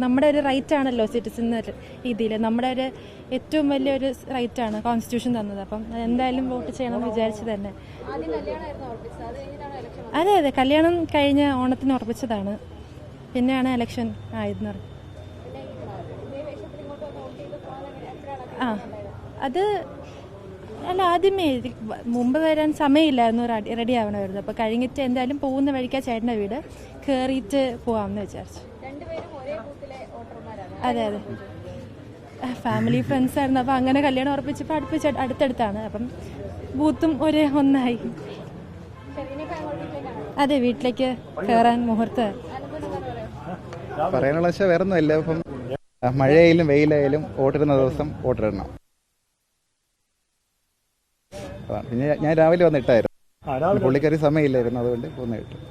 നമ്മുടെ ഒരു റൈറ്റ് ആണല്ലോ സിറ്റിസൺ രീതിയിൽ. നമ്മുടെ ഒരു ഏറ്റവും വലിയൊരു റൈറ്റ് ആണ് കോൺസ്റ്റിറ്റ്യൂഷൻ തന്നത്. അപ്പം എന്തായാലും വോട്ട് ചെയ്യണം എന്ന് വിചാരിച്ചു തന്നെ. അത് അതെ. കല്യാണം കഴിഞ്ഞ ഓണത്തിന് ഉറപ്പിച്ചതാണ്. പിന്നെയാണ് എലക്ഷൻ ആയതെന്ന് ആ അത് അല്ല ആദ്യമേ മുമ്പ് വരാൻ സമയമില്ലായിരുന്നു റെഡി ആവണമായിരുന്നു. അപ്പോൾ കഴിഞ്ഞിട്ട് എന്തായാലും പോകുന്ന വഴിക്കാ ചേട്ടന്റെ വീട്. കയറിയിട്ട് പോവാമെന്ന് വിചാരിച്ചു. അതെ അതെ. ഫാമിലി ഫ്രണ്ട്സ് ആയിരുന്നു. അപ്പം അങ്ങനെ കല്യാണം ഉറപ്പിച്ചപ്പോൾ അടുപ്പിച്ച് അടുത്തടുത്താണ്. അപ്പം ബൂത്തും ഒരേ ഒന്നായി. അതെ വീട്ടിലേക്ക് കയറാൻ മുഹൂർത്തം. പറയാനുള്ള വെച്ചാൽ വേറെ ഒന്നുമില്ല ഇപ്പം മഴയായാലും വെയിലായാലും വോട്ടിടുന്ന ദിവസം വോട്ടിടണം. ആ, പിന്നെ ഞാൻ രാവിലെ വന്നിട്ടായിരുന്നു പുള്ളിക്കാരി സമയമില്ലായിരുന്നു. അതുകൊണ്ട് പോന്ന് കിട്ടും